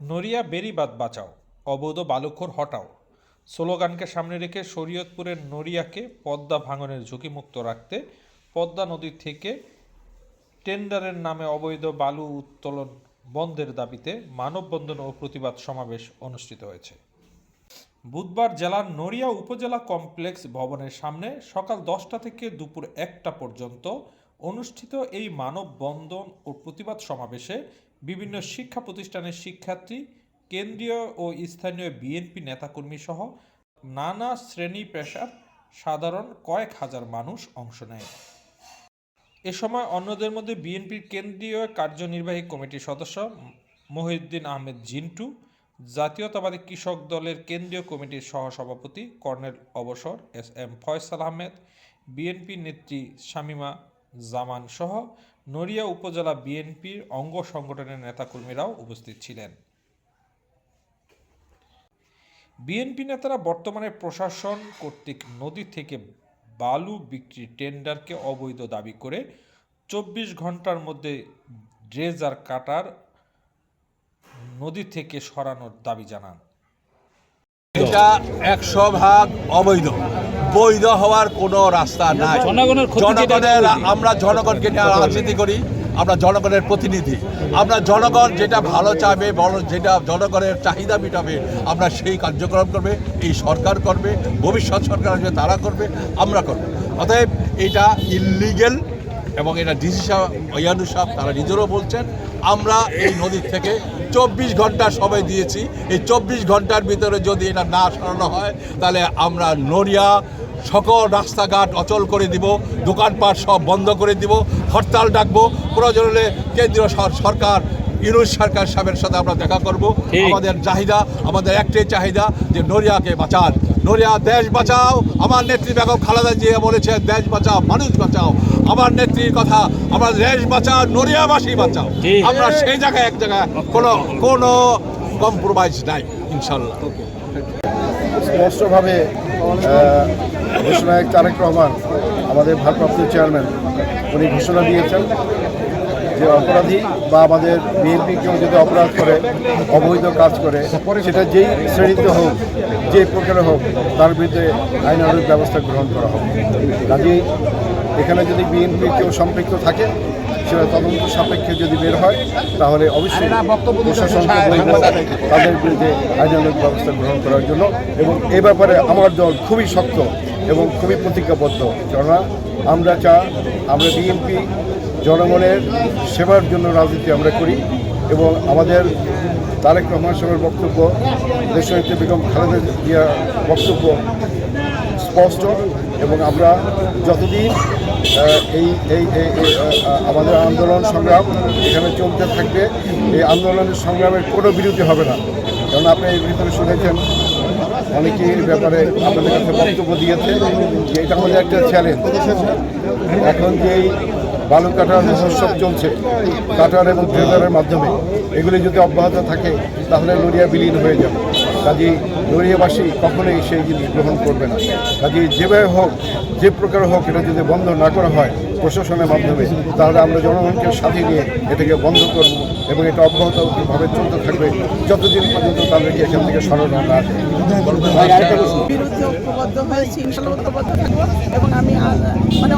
নড়িয়া বেরিবাদ বাঁচাও, অবৈধ বালুখোর হটাও। স্লোগানকে সামনে রেখে শরীয়তপুরের নড়িয়াকে পদ্মা ভাঙনের ঝুঁকিমুক্ত রাখতে পদ্মা নদী থেকে টেন্ডারের নামে অবৈধ বালু উত্তোলন বন্ধের দাবিতে মানববন্ধন ও প্রতিবাদ সমাবেশ অনুষ্ঠিত হয়েছে। বুধবার জেলার নড়িয়া উপজেলা কমপ্লেক্স ভবনের সামনে সকাল দশটা থেকে দুপুর একটা পর্যন্ত অনুষ্ঠিত এই মানববন্ধন ও প্রতিবাদ সমাবেশে বিভিন্ন শিক্ষা প্রতিষ্ঠানের শিক্ষার্থী, কেন্দ্রীয় ও স্থানীয় বিএনপি নেতাকর্মী সহ নানা শ্রেণি পেশার সাধারণ কয়েক হাজার মানুষ অংশ নেয়। এ সময় অন্যদের মধ্যে বিএনপির কেন্দ্রীয় কার্যনির্বাহী কমিটির সদস্য মহিউদ্দিন আহমেদ জিন্টু, জাতীয়তাবাদী কৃষক দলের কেন্দ্রীয় কমিটির সহসভাপতি কর্নেল অবসর S M Faisal Ahmed, BNP নেত্রী শামীমা জামান সহ নড়িয়া উপজেলা বিএনপির অঙ্গ সংগঠনের নেতাকর্মীরাও উপস্থিত ছিলেন। বিএনপি নেতারা বর্তমানে প্রশাসন কর্তৃক নদী থেকে বালু বিক্রির টেন্ডারকে অবৈধ দাবি করে চব্বিশ ঘণ্টার মধ্যে ড্রেজার কাটার নদী থেকে সরানোর দাবি জানান। এটা একশো ভাগ অবৈধ। বৈধ হওয়ার কোনো রাস্তা নাই। জনগণের। আমরা জনগণকে নিয়ে রাজনীতি করি আমরা জনগণের প্রতিনিধি। আমরা জনগণ যেটা ভালো বড় যেটা জনগণের চাহিদা মেটাবে আমরা সেই কার্যক্রম করবে এই সরকার করবে ভবিষ্যৎ সরকার আসবে তারা করবে আমরা করব। অতএব এটা ইলিগেল এবং এটা ডিসি সাহেব ইয়ানু সাহেব তারা নিজেরও বলছেন আমরা এই নদীর থেকে চব্বিশ ঘণ্টা সময় দিয়েছি। এই চব্বিশ ঘণ্টার ভিতরে যদি এটা না সরানো হয় তাহলে আমরা নড়িয়া সকল রাস্তাঘাট অচল করে দিব দোকানপাট সব বন্ধ করে দিব হরতাল ডাকবো প্রয়োজন হলে কেন্দ্রীয় সরকার ইউনুস সরকার সাহেবের সাথে আমরা দেখা করব। আমাদের চাহিদা আমাদের একটাই চাহিদা যে নড়িয়াকে বাঁচান। নড়িয়া দেশ বাঁচাও। আমার নেত্রী বেগম খালেদা জিয়া বলেছে দেশ বাঁচাও মানুষ বাঁচাও। আমার নেত্রীর কথা আমার দেশ বাঁচাও নড়িয়াবাসী বাঁচাও। আমরা সেই জায়গায় এক জায়গায় কোনো কোনো কম্প্রোমাইজ নাই ইনশাল্লাহ। স্পষ্টভাবে দেশনায়ক তারেক রহমান আমাদের ভারপ্রাপ্ত চেয়ারম্যান উনি ঘোষণা দিয়েছেন যে অপরাধী বা আমাদের বিএনপি কেউ যদি অপরাধ করে অবৈধ কাজ করে সেটা যেই শ্রেণীতে হোক যে প্রকারে হোক তার বিরুদ্ধে আইন আইনানুগ ব্যবস্থা গ্রহণ করা হবে কাজেই এখানে যদি বিএনপি কেউ সম্পৃক্ত থাকে সেটা তদন্ত সাপেক্ষে যদি বের হয় তাহলে অবশ্যই প্রশাসনকে বলব তাদের বিরুদ্ধে আইনানুগ ব্যবস্থা গ্রহণ করার জন্য। এবং এ ব্যাপারে আমার দল খুবই শক্ত এবং খুবই প্রতিজ্ঞাবদ্ধ। কেননা আমরা চা আমরা বিএনপি জনগণের সেবার জন্য রাজনীতি আমরা করি এবং আমাদের তারেক রহমান সাহেবের বক্তব্য দেশনেত্রী বেগম খালেদা জিয়ার বক্তব্য স্পষ্ট এবং আমরা যতদিন এই এই আমাদের আন্দোলন সংগ্রাম এখানে চলতে থাকবে, এই আন্দোলনের সংগ্রামের কোনো বিরতি হবে না। কারণ আপনি এর ভিতরে শুনেছেন, অনেকেই ব্যাপারে আপনাদের কাছে বক্তব্য দিয়েছে যে এটা আমাদের একটা চ্যালেঞ্জ এখন যে এই বালু কাটার মহোৎসব চলছে। কাটার এবং ট্রেজারের মাধ্যমে। এগুলি যদি অব্যাহত থাকে, তাহলে নড়িয়া বিলীন হয়ে যাবে। কাজেই নড়িয়াবাসী কখনোই সেই জিনিস গ্রহণ করবে না। কাজে যেভাবে হোক, যে প্রকার হোক, এটা যদি বন্ধ না করা হয় প্রশাসনের মাধ্যমে, তাহলে আমরা জনগণকে সাথে নিয়ে এটাকে বন্ধ করব। এবং এটা অব্যাহতভাবে চলতে থাকবে। যতদিন পর্যন্ত তাদেরকে এখান থেকে সরানো না বিরুদ্ধে এবং আমি মানে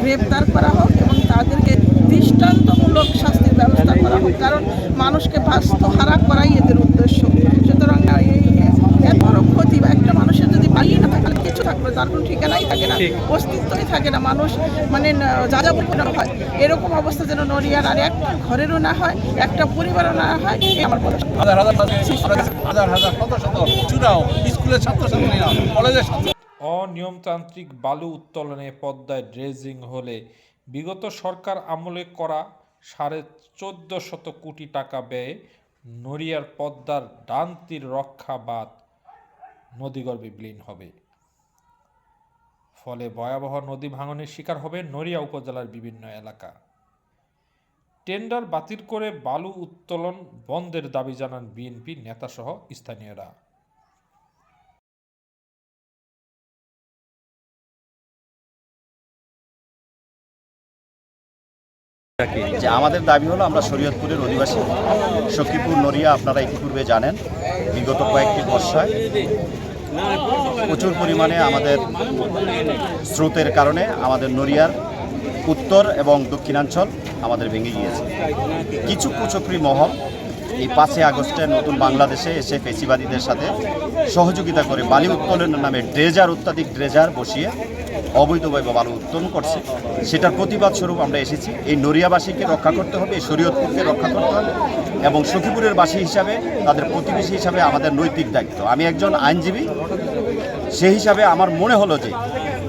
গ্রেপ্তার করা হোক এবং তাদেরকে দৃষ্টান্তমূলক শাস্তির ব্যবস্থা করা হোক, কারণ মানুষকে বাস্তহারা করাই এদের উদ্দেশ্য সুতরাং এই এত বড় ক্ষতি বা একটা মানুষের যদি পালিয়ে না থাকবে তার কোনো ঠিকানাই থাকে না অস্তিত্বই থাকে না মানুষ মানে যা যা হয়। এরকম অবস্থা যেন নড়িয়ার আর একটা ঘরেরও না হয় একটা পরিবারও না হয় আমার বলা হাজার হাজার হাজার হাজার শত শত চুনাও স্কুলের ছাত্রছাত্রীরা কলেজের অনিয়মতান্ত্রিক বালু উত্তোলনে পদ্মায় ড্রেজিং হলে বিগত সরকার আমলে করা সাড়ে চোদ্দ শত কোটি টাকা ব্যয়ে নড়িয়ার পদ্মার ডান তীর রক্ষা বাঁধ নদীগর্ভে বিলীন হবে। ফলে ভয়াবহ নদী ভাঙনের শিকার হবে নড়িয়া উপজেলার বিভিন্ন এলাকা। টেন্ডার বাতিল করে বালু উত্তোলন বন্ধের দাবি জানান বিএনপি নেতাসহ স্থানীয়রা। যে আমাদের দাবি হলো আমরা শরীয়তপুরের অধিবাসী। সখীপুর, নড়িয়া আপনারা ইতিপূর্বে জানেন, বিগত কয়েকটি বর্ষায়। প্রচুর পরিমাণে আমাদের স্রোতের কারণে আমাদের নড়িয়ার উত্তর এবং দক্ষিণাঞ্চল আমাদের ভেঙে গিয়েছে। কিছু কুচক্রি মহল এই পাঁচই আগস্টে নতুন বাংলাদেশে এসে ফেসিবাদীদের সাথে সহযোগিতা করে বালি উত্তোলনের নামে ড্রেজার, অত্যাধিক ড্রেজার বসিয়ে অবৈধভাবে বালু উত্তোলন করছে। সেটার প্রতিবাদ স্বরূপ আমরা এসেছি। এই নড়িয়াবাসীকে রক্ষা করতে হবে, এই শরীয়তপুরকে রক্ষা করতে হবে এবং সখীপুরের বাসী হিসাবে, তাদের প্রতিবেশী হিসাবে আমাদের নৈতিক দায়িত্ব। আমি একজন আইনজীবী, সেই হিসাবে আমার মনে হলো যে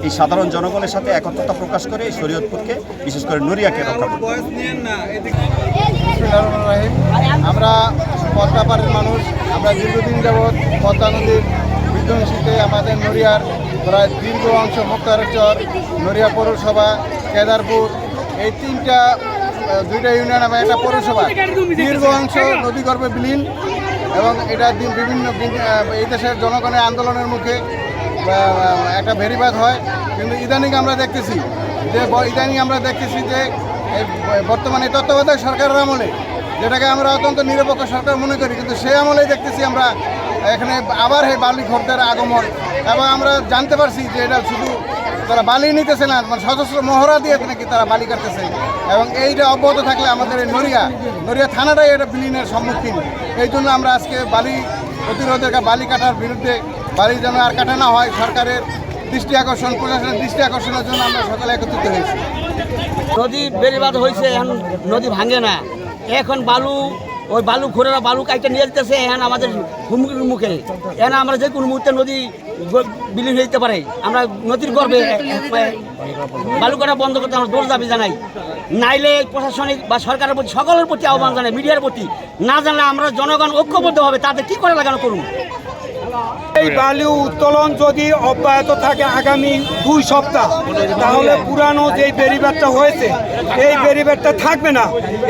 এই সাধারণ জনগণের সাথে একত্রতা প্রকাশ করে এই শরীয়তপুরকে, বিশেষ করে নড়িয়াকে রক্ষা আমরা পদ্মাপাড়ের মানুষ, আমরা দীর্ঘদিন যাবৎ পদ্মা নদীর বিধ্বংসীতে আমাদের নড়িয়ার প্রায় দীর্ঘ অংশ মুক্তারচর নড়িয়া পৌরসভা, কেদারপুর, এই তিনটা দুইটা ইউনিয়ন এবং একটা পৌরসভা। দীর্ঘ অংশ নদীগর্ভে বিলীন এবং এটা বিভিন্ন এই দেশের জনগণের আন্দোলনের মুখে একটা ভেরিবাদ হয়, কিন্তু ইদানিং আমরা দেখতেছি যে ইদানিং আমরা দেখতেছি যে বর্তমানে তত্ত্বাবধায়ক সরকারের আমলে, যেটাকে আমরা অত্যন্ত নিরপেক্ষ সরকার মনে করি, কিন্তু সেই আমলেই দেখতেছি আমরা এখানে আবার এই বালি খোরদের আগমন, এবং আমরা জানতে পারছি যে এটা শুধু তারা বালি নিতেছে না মানে সশস্ত্র মহড়া দিয়ে নাকি তারা বালি কাটতেছে, এবং এইটা অব্যাহত থাকলে আমাদের এই নড়িয়া নড়িয়া থানাটাই এটা বিলীনের সম্মুখীন। এই জন্য আমরা আজকে বালি প্রতিরোধের বালি কাটার বিরুদ্ধে বালি যেন আর কাটা না হয়, সরকারের দৃষ্টি আকর্ষণ, প্রশাসনের দৃষ্টি আকর্ষণের জন্য আমরা সকলে একত্রিত হয়েছি। নদী বেড়িবাদ হয়েছে, এখন নদী ভাঙে না। এখন বালু, ওই বালু ঘোরেরা বালু কাইটে নিয়ে যেতেছে, এখন আমাদের হুমকির মুখে। এখন আমরা যে কোনো মুহূর্তে নদী বিলীন হয়ে যেতে পারে। আমরা নদীর গর্বে বালু কাটা বন্ধ করতে আমরা দৌড় দাবি জানাই। নাইলে প্রশাসনিক বা সরকারের প্রতি, সকলের প্রতি আহ্বান জানাই, মিডিয়ার প্রতি। না জানলে আমরা জনগণ ঐক্যবদ্ধ হবে তাদের কী করে লাগানো করুন? এই বালু উত্তোলন যদি অব্যাহত থাকে আগামী দুই সপ্তাহ তাহলে পুরানো যে বেরিবেটটা হয়েছে এই বেরিবেটটা থাকবে না।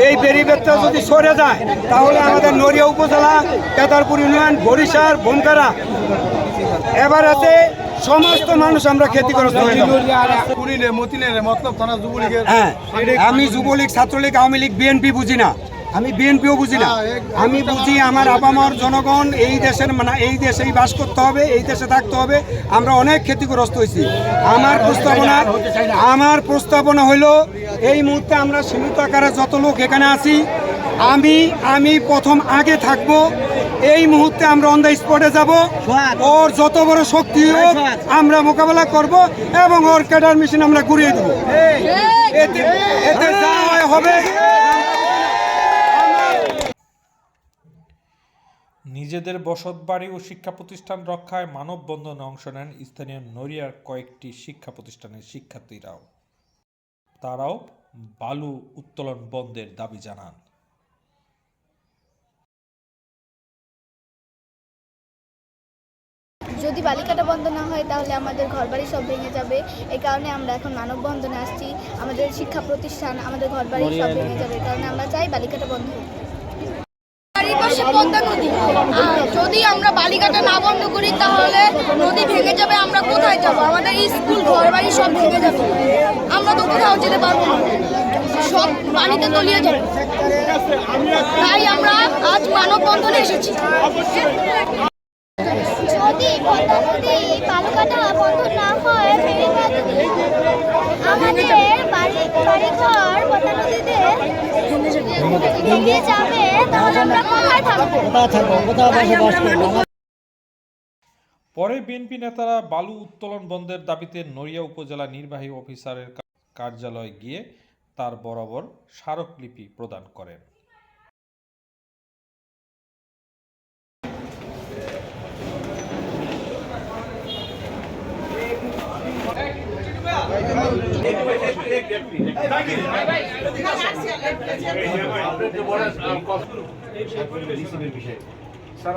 এই বেরিবেটটা যদি সরে যায় তাহলে আমাদের নড়িয়া উপজেলা কেদারপুর ইউনিয়ন বরিশার বনকারা এবারেতে সমস্ত মানুষ আমরা ক্ষতিগ্রস্ত হয়ে যাব। হ্যাঁ আমি যুবলীগ ছাত্রলীগ আওয়ামী লীগ বিএনপি বুঝি না। আমি বিএনপিও বুঝি না। আমি বুঝি আমার আপামর জনগণ এই দেশের মানে এই দেশেই বাস করতে হবে এই দেশে থাকতে হবে। আমরা অনেক ক্ষতিগ্রস্ত হয়েছি। আমার প্রস্তাবনা আমার প্রস্তাবনা হলো এই মুহূর্তে আমরা সীমিত আকারে যত লোক এখানে আছি আমি আমি প্রথম আগে থাকব। এই মুহূর্তে আমরা অন দ্য স্পটে যাব। ওর যত বড় শক্তি হোক আমরা মোকাবেলা করব এবং ওর ক্যাডার মেশিন আমরা ঘুরিয়ে দেবো। এতে এতে যা হয় হবে। নিজেদের বসতবাড়ি ও শিক্ষা প্রতিষ্ঠান রক্ষায় মানববন্ধনে অংশ নেন স্থানীয় নড়িয়ার কয়েকটি শিক্ষা প্রতিষ্ঠানের শিক্ষার্থীরাও। তারাও বালু উত্তোলন বন্ধের দাবি জানান। যদি বালিকাটা বন্ধ না হয় তাহলে আমাদের ঘরবাড়ি সব ভেঙে যাবে। এই কারণে আমরা এখন মানববন্ধনে আসছি। আমাদের শিক্ষা প্রতিষ্ঠান আমাদের ঘরবাড়ি সব ভেঙে যাবে। এই কারণে আমরা চাই বালিকাটা বন্ধ হোক। পাশে পদ্মা নদী। যদি আমরা বালিকাটা না বন্ধ করি, তাহলে নদী ভেঙে যাবে, আমরা কোথায় যাব? আমাদের স্কুল ঘর বাড়ি সব ভেঙে যাবে। আমরা তো কোথাও যেতে পারব না। সব পানিতে তলিয়ে যাবে। তাই আমরা আজ মানববন্ধনে এসেছি। পদ্মা নদী বালুকাটা বন্ধ না হয় আমাদের বাড়ি বাড়ি পদ্মা নদীতে ভেঙে যাবে তাহলে আমরা কোথায় থাকব? পরে বিএনপি নেতারা বালু উত্তোলন বন্ধের দাবিতে নড়িয়া উপজেলা নির্বাহী অফিসারের কার্যালয়ে গিয়ে তার বরাবর স্মারকলিপি প্রদান করেন।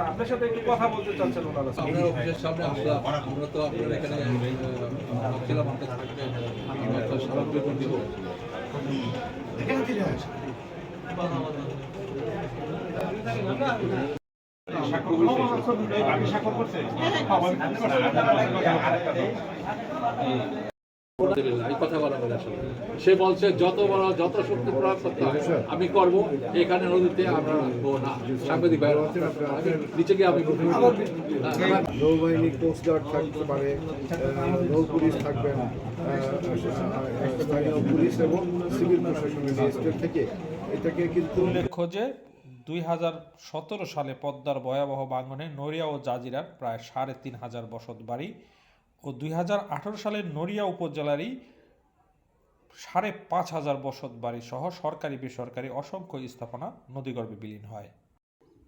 আপনার সাথে একটু কথা বলতে চাচ্ছেন ওনারা আমরা তো আপনার এখানে কথা বলা বলে আসলে। সে বলছে যত বড় যত শক্তি প্রয়োগ করতে হয় আমি করব। এখানে নদীতে আমরা রাখব না। সাংবাদিক নিচে গিয়ে আমি নৌবাহিনী কোস্ট গার্ড থাকতে পারে নৌ পুলিশ থাকবেন স্থানীয় পুলিশ এবং সিভিল প্রশাসনের থেকে। এটাকে কিন্তু উল্লেখ্য যে দুই হাজার সতেরো সালে পদ্মার ভয়াবহ ভাঙনে নড়িয়া ও জাজিরার প্রায় সাড়ে তিন হাজার বসত বাড়ি ও দুই হাজার আঠারো সালে নড়িয়া উপজেলারই সাড়ে পাঁচ হাজার বসত বাড়ি সহ সরকারি, বেসরকারি অসংখ্য স্থাপনা নদীগর্ভে বিলীন হয়।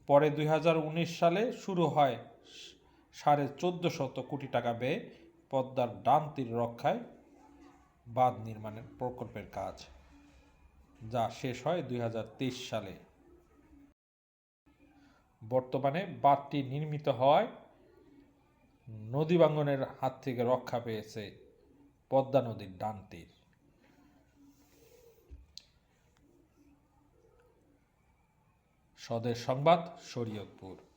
পরে দুই হাজার উনিশ সালে শুরু হয় সাড়ে চোদ্দ শত কোটি টাকা ব্যয়ে পদ্মার ডান তীর রক্ষায় বাঁধ নির্মাণের প্রকল্পের কাজ, যা শেষ হয় দুই হাজার তেইশ সালে। বর্তমানে বাঁধটি নির্মিত হওয়ায় নদী হাত থেকে রক্ষা পেয়েছে পদ্মা নদীর ডান তীর। স্বদেশ সংবাদ শরীয়তপুর।